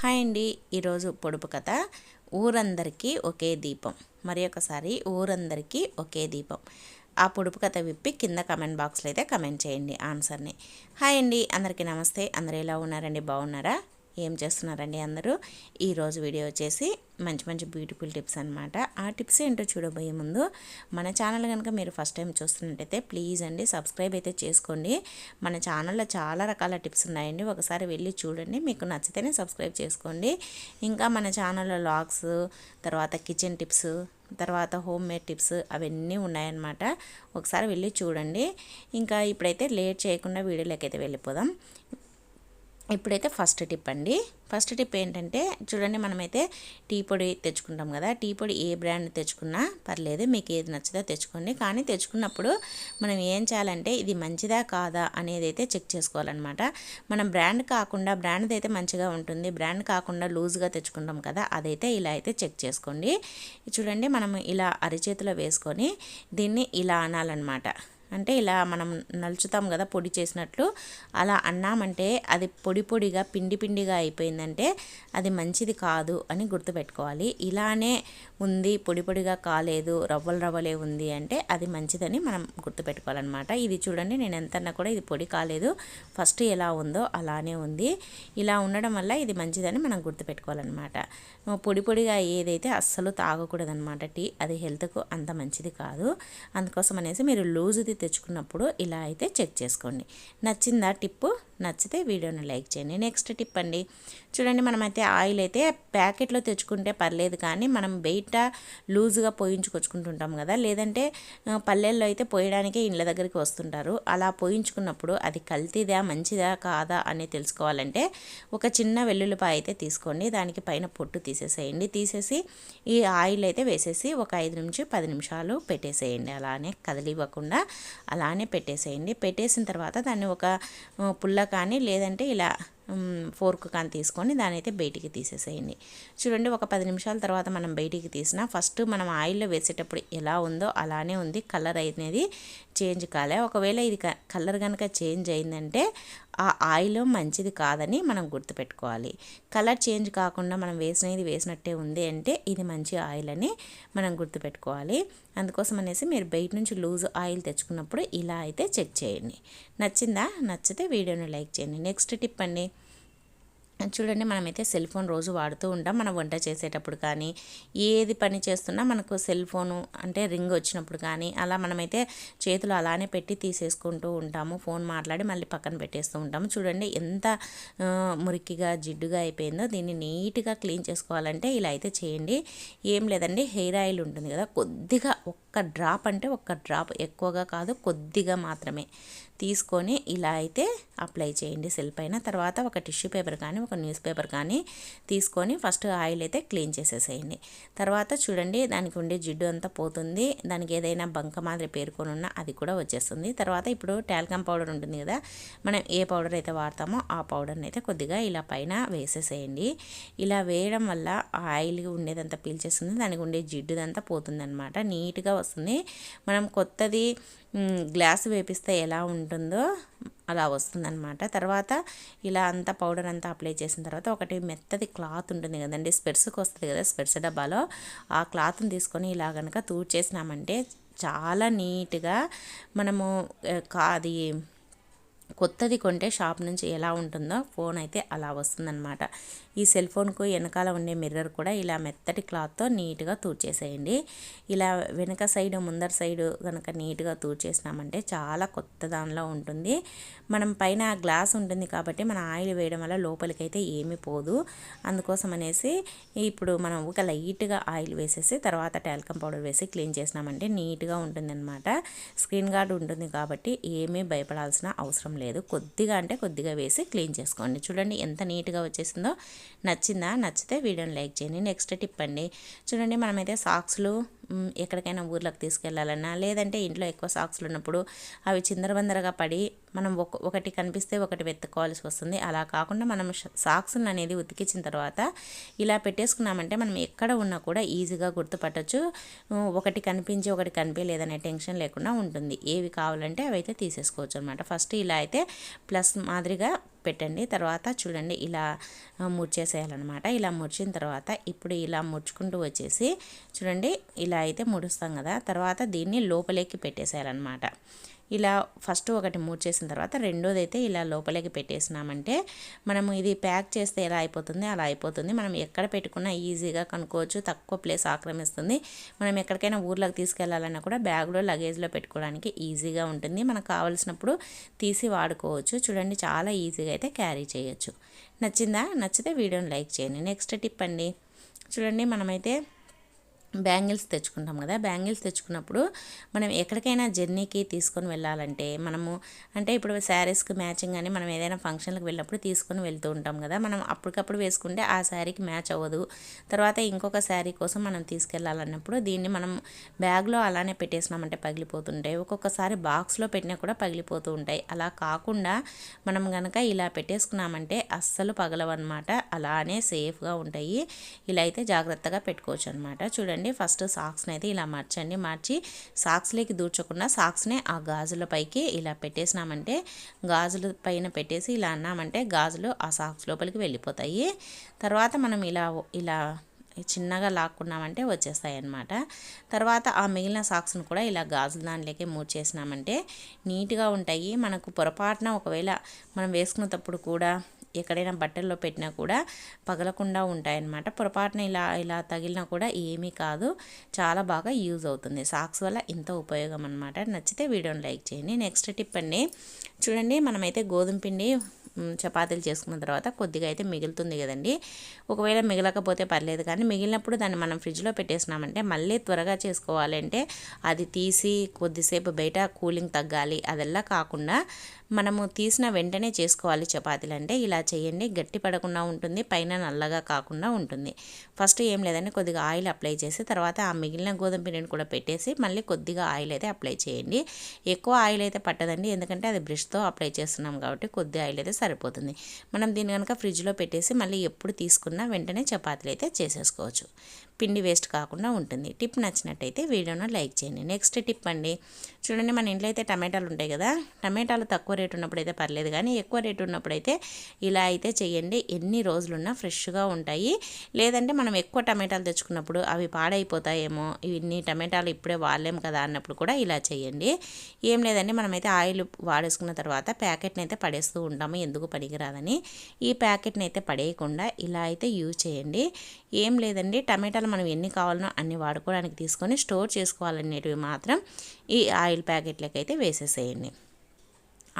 Hi అండి. ఈరోజు పొడుపు కథ. ఊరందరికీ ఒకే దీపం. మరి ఒకసారి ఊరందరికీ ఒకే దీపం. ఆ పొడుపు కథ విప్పి కింద కమెంట్ బాక్స్లో అయితే కమెంట్ చేయండి ఆన్సర్ని. హాయ్ అండి. అందరికీ నమస్తే. అందరు ఎలా ఉన్నారండి? బాగున్నారా? ఏం చేస్తున్నారండి అందరూ? ఈరోజు వీడియో వచ్చేసి మంచి మంచి బ్యూటిఫుల్ టిప్స్ అనమాట ఆ టిప్స్ ఏంటో చూడబోయే ముందు మన ఛానల్ కనుక మీరు ఫస్ట్ టైం చూస్తున్నట్టయితే ప్లీజ్ అండి సబ్స్క్రైబ్ అయితే చేసుకోండి. మన ఛానల్లో చాలా రకాల టిప్స్ ఉన్నాయండి. ఒకసారి వెళ్ళి చూడండి. మీకు నచ్చితేనే సబ్స్క్రైబ్ చేసుకోండి. ఇంకా మన ఛానల్లో లాగ్స్ తర్వాత కిచెన్ టిప్స్ తర్వాత హోమ్ మేడ్ టిప్స్ అవన్నీ ఉన్నాయన్నమాట. ఒకసారి వెళ్ళి చూడండి. ఇంకా ఇప్పుడైతే లేట్ చేయకుండా వీడియోలోకి అయితే వెళ్ళిపోదాం. ఇప్పుడైతే ఫస్ట్ టిప్ అండి. ఫస్ట్ టిప్ ఏంటంటే చూడండి మనమైతే టీ పొడి తెచ్చుకుంటాం కదా టీ పొడి ఏ బ్రాండ్ తెచ్చుకున్నా పర్లేదు మీకు ఏది నచ్చితే తెచ్చుకోండి. కానీ తెచ్చుకున్నప్పుడు మనం ఏం చేయాలంటే ఇది మంచిదా కాదా అనేది అయితే చెక్ చేసుకోవాలన్నమాట. మనం బ్రాండ్ కాకుండా బ్రాండ్ అయితే మంచిగా ఉంటుంది బ్రాండ్ కాకుండా లూజ్గా తెచ్చుకుంటాం కదా అదైతే ఇలా అయితే చెక్ చేసుకోండి. చూడండి మనం ఇలా అరిచేతిలో వేసుకొని దీన్ని ఇలా అనాలన్నమాట. అంటే ఇలా మనం నలుచుతాం కదా పొడి చేసినట్లు అలా అన్నామంటే అది పొడి పొడిగా పిండి పిండిగా అయిపోయిందంటే అది మంచిది కాదు అని గుర్తుపెట్టుకోవాలి. ఇలానే ఉంది పొడి పొడిగా కాలేదు రవ్వలు రవ్వలే ఉంది అంటే అది మంచిదని మనం గుర్తుపెట్టుకోవాలన్నమాట. ఇది చూడండి నేను ఎంతన్నా కూడా ఇది పొడి కాలేదు ఫస్ట్ ఎలా ఉందో అలానే ఉంది. ఇలా ఉండడం వల్ల ఇది మంచిదని మనం గుర్తుపెట్టుకోవాలన్నమాట. పొడి పొడిగా ఏదైతే అస్సలు తాగకూడదనమాట టీ అది హెల్త్కు అంత మంచిది కాదు. అందుకోసం అనేసి మీరు లూజ్ది తెచ్చుకున్నప్పుడు ఇలా అయితే చెక్ చేసుకోండి. నచ్చిందా టిప్పు? నచ్చితే వీడియోని లైక్ చేయండి. నెక్స్ట్ టిప్ అండి. చూడండి మనమైతే ఆయిల్ అయితే ప్యాకెట్లో తెచ్చుకుంటే పర్లేదు కానీ మనం బయట లూజ్గా పోయించుకొచ్చుకుంటుంటాం కదా. లేదంటే పల్లెల్లో అయితే పోయడానికే ఇండ్ల దగ్గరికి వస్తుంటారు. అలా పోయించుకున్నప్పుడు అది కల్తీదా మంచిదా కాదా అని తెలుసుకోవాలంటే ఒక చిన్న వెల్లుల్లిపాయ అయితే తీసుకోండి. దానికి పైన పొట్టు తీసేసేయండి. తీసేసి ఈ ఆయిల్ అయితే వేసేసి ఒక ఐదు నుంచి పది నిమిషాలు పెట్టేసేయండి. అలానే కదిలివ్వకుండా అలానే పెట్టేసేయండి. పెట్టేసిన తర్వాత దాన్ని ఒక పుల్ల కానీ లేదంటే ఇలా ఫోర్క్ కానీ తీసుకొని దాని అయితే బయటికి తీసేసేయండి. చూడండి ఒక పది నిమిషాల తర్వాత మనం బయటికి తీసిన ఫస్ట్ మనం ఆయిల్లో వేసేటప్పుడు ఎలా ఉందో అలానే ఉంది. కలర్ అనేది చేంజ్ కాలే. ఒకవేళ ఇది కలర్ కనుక చేంజ్ అయిందంటే ఆ ఆయిల్ మంచిది కాదని మనం గుర్తుపెట్టుకోవాలి. కలర్ చేంజ్ కాకుండా మనం వేసినది వేసినట్టే ఉంది అంటే ఇది మంచి ఆయిల్ అని మనం గుర్తుపెట్టుకోవాలి. అందుకోసం అనేసి మీరు బయట నుంచి లూజ్ ఆయిల్ తెచ్చుకున్నప్పుడు ఇలా అయితే చెక్ చేయండి. నచ్చిందా? నచ్చితే వీడియోని లైక్ చేయండి. నెక్స్ట్ టిప్ అండి. చూడండి మనమైతే సెల్ ఫోన్ రోజు వాడుతూ ఉంటాం. మనం వంట చేసేటప్పుడు కానీ ఏది పని చేస్తున్నా మనకు సెల్ ఫోను అంటే రింగ్ వచ్చినప్పుడు కానీ అలా మనమైతే చేతులు అలానే పెట్టి తీసేసుకుంటూ ఉంటాము. ఫోన్ మాట్లాడి మళ్ళీ పక్కన పెట్టేస్తూ ఉంటాము. చూడండి ఎంత మురికిగా జిడ్డుగా అయిపోయిందో దీన్ని నీట్గా క్లీన్ చేసుకోవాలంటే ఇలా అయితే చేయండి. ఏం లేదండి హెయిర్ ఆయిల్ ఉంటుంది కదా కొద్దిగా ఒక్క డ్రాప్ అంటే ఒక్క డ్రాప్ ఎక్కువగా కాదు కొద్దిగా మాత్రమే. తీసుకొని ఇలా అయితే అప్లై చేయండి సెల్ పైన. తర్వాత ఒక టిష్యూ పేపర్ కానీ ఒక న్యూస్ పేపర్ కానీ తీసుకొని ఫస్ట్ ఆయిల్ అయితే క్లీన్ చేసేసేయండి. తర్వాత చూడండి దానికి ఉండే జిడ్డు అంతా పోతుంది. దానికి ఏదైనా బంక మాదిరి పేరుకొని ఉన్నా అది కూడా వచ్చేస్తుంది. తర్వాత ఇప్పుడు టాల్కమ్ పౌడర్ ఉంటుంది కదా మనం ఏ పౌడర్ అయితే వాడతామో ఆ పౌడర్ని అయితే కొద్దిగా ఇలా పైన వేసేసేయండి. ఇలా వేయడం వల్ల ఆయిల్ ఉండేదంతా పీల్చేస్తుంది దానికి ఉండే జిడ్డుదంతా పోతుందన్నమాట. నీట్గా వస్తుంది. మనం కొత్తది గ్లాస్ వేపిస్తే ఎలా ఉంటుందో అలా వస్తుందన్నమాట. తర్వాత ఇలా అంతా పౌడర్ అంతా అప్లై చేసిన తర్వాత ఒకటి మెత్తది క్లాత్ ఉంటుంది కదండి స్పెట్స్కి వస్తుంది కదా స్పెట్స్ డబ్బాలో. ఆ క్లాత్ని తీసుకొని ఇలా కనుక తూడ్ చేసినామంటే చాలా నీట్గా మనము అది కొత్తది కొంటే షాప్ నుంచి ఎలా ఉంటుందో ఫోన్ అయితే అలా వస్తుందన్నమాట. ఈ సెల్ ఫోన్కు వెనకాల ఉండే మిర్రర్ కూడా ఇలా మెత్తటి క్లాత్తో నీట్గా తూర్చేసేయండి ఇలా వెనక సైడ్ ముందర సైడ్ కనుక నీట్గా తూర్చేసినామంటే చాలా కొత్త దానిలో ఉంటుంది. మనం పైన గ్లాస్ ఉంటుంది కాబట్టి మన ఆయిల్ వేయడం వల్ల లోపలికైతే ఏమీ పోదు. అందుకోసం అనేసి ఇప్పుడు మనం ఒక లైట్గా ఆయిల్ వేసేసి తర్వాత టాల్కమ్ పౌడర్ వేసి క్లీన్ చేసినామంటే నీట్గా ఉంటుందన్నమాట. స్క్రీన్ గార్డ్ ఉంటుంది కాబట్టి ఏమీ భయపడాల్సిన అవసరం లేదు. కొద్దిగా అంటే కొద్దిగా వేసి క్లీన్ చేసుకోండి. చూడండి ఎంత నీట్గా వచ్చేసిందో. నచ్చిందా? నచ్చితే వీడియోని లైక్ చేయండి. నెక్స్ట్ టిప్ అండి. చూడండి మనమైతే సాక్స్లు ఎక్కడికైనా ఊర్లోకి తీసుకెళ్ళాలన్నా లేదంటే ఇంట్లో ఎక్కువ సాక్స్లు ఉన్నప్పుడు అవి చిందరబందరగా పడి మనం ఒక ఒకటి కనిపిస్తే ఒకటి వెతుక్కోవాల్సి వస్తుంది. అలా కాకుండా మనం సాక్స్ని అనేది ఉతికించిన తర్వాత ఇలా పెట్టేసుకున్నామంటే మనం ఎక్కడ ఉన్నా కూడా ఈజీగా గుర్తుపట్టచ్చు. ఒకటి కనిపించి ఒకటి కనిపించలేదనే టెన్షన్ లేకుండా ఉంటుంది. ఏవి కావాలంటే అవి అయితే తీసేసుకోవచ్చు అనమాట ఫస్ట్ ఇలా అయితే ప్లస్ మాదిరిగా పెట్టండి. తర్వాత చూడండి ఇలా ముడిచేసేయాలన్నమాట ఇలా ముడిచిన తర్వాత ఇప్పుడు ఇలా ముడుచుకుంటూ వచ్చేసి చూడండి ఇలా అయితే ముడుస్తాం కదా. తర్వాత దీన్ని లోపలికి పెట్టేసేయాలన్నమాట. ఇలా ఫస్ట్ ఒకటి మూడ్ చేసిన తర్వాత రెండోది అయితే ఇలా లోపలికి పెట్టేసినామంటే మనము ఇది ప్యాక్ చేస్తే ఎలా అయిపోతుంది? అలా అయిపోతుంది. మనం ఎక్కడ పెట్టుకున్నా ఈజీగా కనుక్కోవచ్చు. తక్కువ ప్లేస్ ఆక్రమిస్తుంది. మనం ఎక్కడికైనా ఊర్లోకి తీసుకెళ్ళాలన్నా కూడా బ్యాగ్లో లగేజ్లో పెట్టుకోవడానికి ఈజీగా ఉంటుంది. మనకు కావాల్సినప్పుడు తీసి వాడుకోవచ్చు. చూడండి చాలా ఈజీగా అయితే క్యారీ చేయొచ్చు. నచ్చిందా? నచ్చితే వీడియోని లైక్ చేయండి. నెక్స్ట్ టిప్ అండి. చూడండి మనమైతే బ్యాంగిల్స్ తెచ్చుకుంటాం కదా బ్యాంగిల్స్ తెచ్చుకున్నప్పుడు మనం ఎక్కడికైనా జర్నీకి తీసుకొని వెళ్ళాలంటే మనము అంటే ఇప్పుడు శారీస్కి మ్యాచింగ్ అని మనం ఏదైనా ఫంక్షన్లకు వెళ్ళినప్పుడు తీసుకొని వెళ్తూ ఉంటాం కదా మనం అప్పటికప్పుడు వేసుకుంటే ఆ శారీకి మ్యాచ్ అవ్వదు. తర్వాత ఇంకొక శారీ కోసం మనం తీసుకెళ్ళాలన్నప్పుడు దీన్ని మనం బ్యాగ్లో అలానే పెట్టేసినామంటే పగిలిపోతుంటాయి. ఒక్కొక్కసారి బాక్స్లో పెట్టినా కూడా పగిలిపోతూ ఉంటాయి. అలా కాకుండా మనం కనుక ఇలా పెట్టేసుకున్నామంటే అస్సలు పగలవన్నమాట. అలానే సేఫ్గా ఉంటాయి. ఇలా అయితే జాగ్రత్తగా పెట్టుకోవచ్చు అనమాట చూడండి. ఫస్ట్ సాక్స్ని అయితే ఇలా మార్చండి. మార్చి సాక్స్లోకి దూర్చకుండా సాక్స్నే ఆ గాజుల పైకి ఇలా పెట్టేసినామంటే గాజుల పైన పెట్టేసి ఇలా అన్నామంటే గాజులు ఆ సాక్స్ లోపలికి వెళ్ళిపోతాయి. తర్వాత మనం ఇలా ఇలా చిన్నగా లాక్కున్నామంటే వచ్చేస్తాయి అన్నమాట తర్వాత ఆ మిగిలిన సాక్స్ను కూడా ఇలా గాజుల దాంట్లోకి మూడ్చేసినామంటే నీట్గా ఉంటాయి. మనకు పొరపాటున ఒకవేళ మనం వేసుకునేటప్పుడు కూడా ఎక్కడైనా బట్టల్లో పెట్టినా కూడా పగలకుండా ఉంటాయన్నమాట. పొరపాటున ఇలా ఇలా తగిలినా కూడా ఏమీ కాదు. చాలా బాగా యూజ్ అవుతుంది. సాక్స్ వల్ల ఇంత ఉపయోగం అనమాట నచ్చితే వీడియోని లైక్ చేయండి. నెక్స్ట్ టిప్ అండి. చూడండి మనమైతే గోధుమ పిండి చపాతీలు చేసుకున్న తర్వాత కొద్దిగా అయితే మిగులుతుంది కదండి. ఒకవేళ మిగలకపోతే పర్లేదు. కానీ మిగిలినప్పుడు దాన్ని మనం ఫ్రిడ్జ్లో పెట్టేసినామంటే మళ్ళీ త్వరగా చేసుకోవాలంటే అది తీసి కొద్దిసేపు బయట కూలింగ్ తగ్గాలి. అదెల్లా కాకుండా మనము తీసిన వెంటనే చేసుకోవాలి చపాతీలు అంటే ఇలా చేయండి గట్టి పడకుండా ఉంటుంది పైన నల్లగా కాకుండా ఉంటుంది. ఫస్ట్ ఏం లేదండి కొద్దిగా ఆయిల్ అప్లై చేసి తర్వాత ఆ మిగిలిన గోధుమ పిండిని కూడా పెట్టేసి మళ్ళీ కొద్దిగా ఆయిల్ అయితే అప్లై చేయండి. ఎక్కువ ఆయిల్ అయితే పట్టదండి ఎందుకంటే అది బ్రష్తో అప్లై చేస్తున్నాం కాబట్టి కొద్ది ఆయిల్ అయితే సరిపోతుంది. మనం దీన్ని కనుక ఫ్రిడ్జ్లో పెట్టేసి మళ్ళీ ఎప్పుడు తీసుకున్నా వెంటనే చపాతీలు అయితే చేసేసుకోవచ్చు. పిండి వేస్ట్ కాకుండా ఉంటుంది. టిప్ నచ్చినట్టయితే వీడియోను లైక్ చేయండి. నెక్స్ట్ టిప్ అండి చూడండి మన ఇంట్లో అయితే టమాటాలు ఉంటాయి కదా టమాటాలు తక్కువ రేటు ఉన్నప్పుడు అయితే పర్లేదు కానీ ఎక్కువ రేటు ఉన్నప్పుడైతే ఇలా అయితే చేయండి. ఎన్ని రోజులున్నా ఫ్రెష్గా ఉంటాయి. లేదంటే మనం ఎక్కువ టమాటాలు తెచ్చుకున్నప్పుడు అవి పాడైపోతాయేమో ఇన్ని టమాటాలు ఇప్పుడే వాడలేం కదా అన్నప్పుడు కూడా ఇలా చేయండి. ఏం లేదండి మనమైతే ఆయిల్ వాడేసుకున్న తర్వాత ప్యాకెట్ని అయితే పడేస్తూ ఉంటాము ఎందుకు పనికిరాదని. ఈ ప్యాకెట్ని అయితే పడేయకుండా ఇలా అయితే యూజ్ చేయండి. ఏం లేదండి టమాటాలు మనం ఎన్ని కావాలనో అన్ని వాడుకోవడానికి తీసుకొని స్టోర్ చేసుకోవాలనేటివి మాత్రం ఈ ఆయిల్ ప్యాకెట్లకైతే అయితే వేసేసేయండి.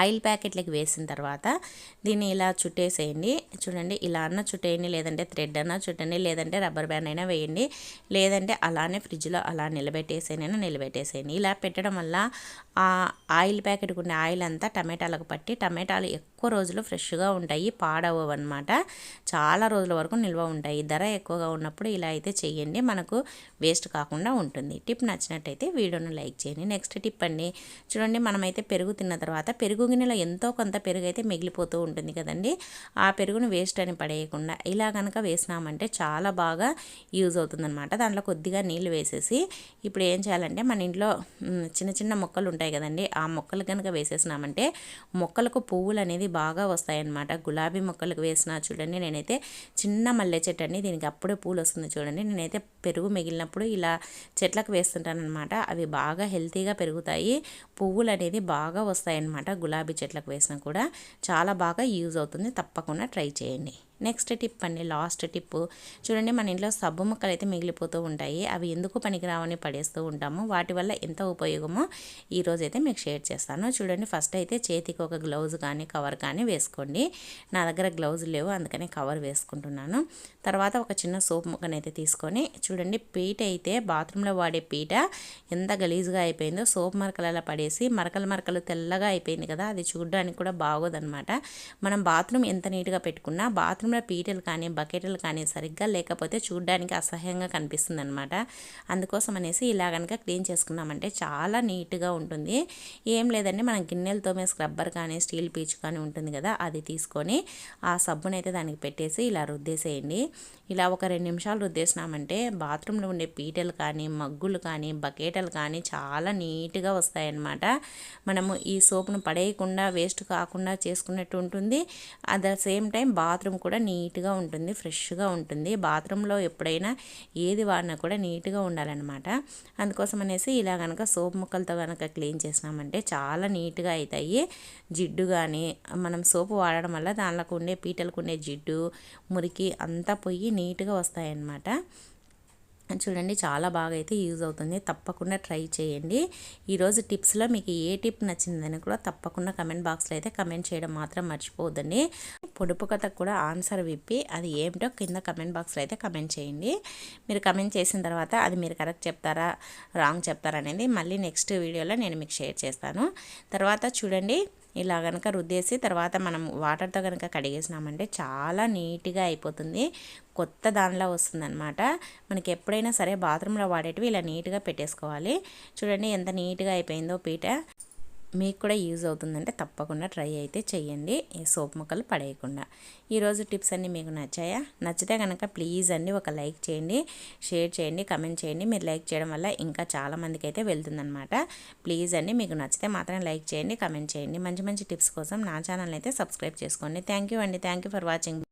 ఆయిల్ ప్యాకెట్లకి వేసిన తర్వాత దీన్ని ఇలా చుట్టేసేయండి. చూడండి ఇలా అన్న చుట్టేయండి లేదంటే థ్రెడ్ అన్న చుట్టండి లేదంటే రబ్బర్ బ్యాండ్ అయినా వేయండి లేదంటే అలానే ఫ్రిడ్జ్లో అలా నిలబెట్టేసేనైనా నిలబెట్టేసేయండి. ఇలా పెట్టడం వల్ల ఆ ఆయిల్ ప్యాకెట్కి ఉన్న ఆయిల్ అంతా టమాటాలకు పట్టి టమాటాలు ఎక్కువ రోజులు ఫ్రెష్గా ఉంటాయి పాడవవు అనమాట చాలా రోజుల వరకు నిల్వ ఉంటాయి. ధర ఎక్కువగా ఉన్నప్పుడు ఇలా అయితే చేయండి. మనకు వేస్ట్ కాకుండా ఉంటుంది. టిప్ నచ్చినట్టయితే వీడియోను లైక్ చేయండి. నెక్స్ట్ టిప్ అండి చూడండి మనమైతే పెరుగు తిన్న తర్వాత పెరుగు గిన్నెలో ఎంతో కొంత పెరుగు అయితే మిగిలిపోతూ ఉంటుంది కదండి. ఆ పెరుగును వేస్ట్ అని పడేయకుండా ఇలా కనుక వేసినామంటే చాలా బాగా యూజ్ అవుతుందన్నమాట. దాంట్లో కొద్దిగా నీళ్ళు వేసేసి ఇప్పుడు ఏం చేయాలంటే మన ఇంట్లో చిన్న చిన్న మొక్కలు ఉంటాయి కదండి. ఆ మొక్కలు కనుక వేసేసినామంటే మొక్కలకు పువ్వులు అనేది బాగా వస్తాయన్నమాట. గులాబీ మొక్కలకు వేసినా చూడండి నేనైతే చిన్న మల్లె చెట్టు అండి. దీనికి అప్పుడే పూలు వస్తుంది చూడండి. నేనైతే పెరుగు మిగిలినప్పుడు ఇలా చెట్లకు వేస్తుంటానమాట అవి బాగా హెల్తీగా పెరుగుతాయి. పువ్వులు అనేది బాగా వస్తాయన్నమాట. గులాబీ చెట్లకు వేసినా కూడా చాలా బాగా యూజ్ అవుతుంది. తప్పకుండా ట్రై చేయండి. నెక్స్ట్ టిప్ అండి లాస్ట్ టిప్ చూడండి మన ఇంట్లో సబ్బు ముక్కలు అయితే మిగిలిపోతూ ఉంటాయి. అవి ఎందుకు పనికిరావని పడేస్తూ ఉంటాము. వాటి వల్ల ఎంత ఉపయోగమో ఈరోజు అయితే మీకు షేర్ చేస్తాను. చూడండి ఫస్ట్ అయితే చేతికి ఒక గ్లౌజ్ కానీ కవర్ కానీ వేసుకోండి. నా దగ్గర గ్లౌజ్ లేవు అందుకని కవర్ వేసుకుంటున్నాను. తర్వాత ఒక చిన్న సోప్ ముక్కనైతే తీసుకొని చూడండి పీట అయితే బాత్రూంలో వాడే పీట ఎంత గలీజ్గా అయిపోయిందో. సోప్ మరకలలో పడేసి మరకలు మరకలు తెల్లగా అయిపోయింది కదా అది చూడడానికి కూడా బాగోదన్నమాట. మనం బాత్రూమ్ ఎంత నీట్గా పెట్టుకున్నా బాత్రూమ్ బాత్రూంలో పీటలు కానీ బకెట్లు కానీ సరిగ్గా లేకపోతే చూడడానికి అసహ్యంగా కనిపిస్తుంది అనమాట అందుకోసం అనేసి ఇలా కనుక క్లీన్ చేసుకున్నామంటే చాలా నీట్గా ఉంటుంది. ఏం లేదండి మనం గిన్నెలు తోమే స్క్రబ్బర్ కానీ స్టీల్ పీచు కానీ ఉంటుంది కదా అది తీసుకొని ఆ సబ్బునైతే దానికి పెట్టేసి ఇలా రుద్దేసేయండి. ఇలా ఒక రెండు నిమిషాలు రుద్దేసినామంటే బాత్రూంలో ఉండే పీటలు కానీ మగ్గులు కానీ బకెటలు కానీ చాలా నీట్గా వస్తాయన్నమాట. మనము ఈ సోప్ను పడేయకుండా వేస్ట్ కాకుండా చేసుకున్నట్టు ఉంటుంది. At the same time bathroom కూడా కూడా నీట్గా ఉంటుంది ఫ్రెష్గా ఉంటుంది. బాత్రూంలో ఎప్పుడైనా ఏది వాడినా కూడా నీట్గా ఉండాలన్నమాట. అందుకోసం అనేసి ఇలా కనుక సోప్ ముక్కలతో కనుక క్లీన్ చేసినామంటే చాలా నీట్గా అవుతాయి జిడ్డు కానీ మనం సోపు వాడడం వల్ల దానిలోకి ఉండే పీటలకు ఉండే జిడ్డు మురికి అంతా పోయి నీట్గా వస్తాయన్నమాట. చూడండి చాలా బాగా అయితే యూజ్ అవుతుంది. తప్పకుండా ట్రై చేయండి. ఈరోజు టిప్స్లో మీకు ఏ టిప్ నచ్చిందని కూడా తప్పకుండా కమెంట్ బాక్స్లో అయితే కమెంట్ చేయడం మాత్రం మర్చిపోవద్దండి. పొడుపు కథకు కూడా ఆన్సర్ విప్పి అది ఏమిటో కింద కమెంట్ బాక్స్లో అయితే కమెంట్ చేయండి. మీరు కమెంట్ చేసిన తర్వాత అది మీరు కరెక్ట్ చెప్తారా రాంగ్ చెప్తారా అనేది మళ్ళీ నెక్స్ట్ వీడియోలో నేను మీకు షేర్ చేస్తాను. తర్వాత చూడండి ఇలా కనుక రుద్దేసి తర్వాత మనం వాటర్తో కనుక కడిగేసినామంటే చాలా నీట్గా అయిపోతుంది. కొత్త దానిలా వస్తుందన్నమాట. మనకి ఎప్పుడైనా సరే బాత్రూంలో వాడేటివి ఇలా నీట్గా పెట్టేసుకోవాలి. చూడండి ఎంత నీట్గా అయిపోయిందో పీట. మీకు కూడా యూజ్ అవుతుందంటే తప్పకుండా ట్రై అయితే చేయండి ఈ సోప్ ముక్కలు పడేయకుండా. ఈరోజు టిప్స్ అన్నీ మీకు నచ్చాయా? నచ్చితే కనుక ప్లీజ్ అండి ఒక లైక్ చేయండి షేర్ చేయండి కమెంట్ చేయండి. మీరు లైక్ చేయడం వల్ల ఇంకా చాలామందికి అయితే వెళ్తుందనమాట ప్లీజ్ అండి మీకు నచ్చితే మాత్రం లైక్ చేయండి కమెంట్ చేయండి. మంచి మంచి టిప్స్ కోసం నా ఛానల్ అయితే సబ్స్క్రైబ్ చేసుకోండి. థ్యాంక్ యూ అండి. Thank you for watching.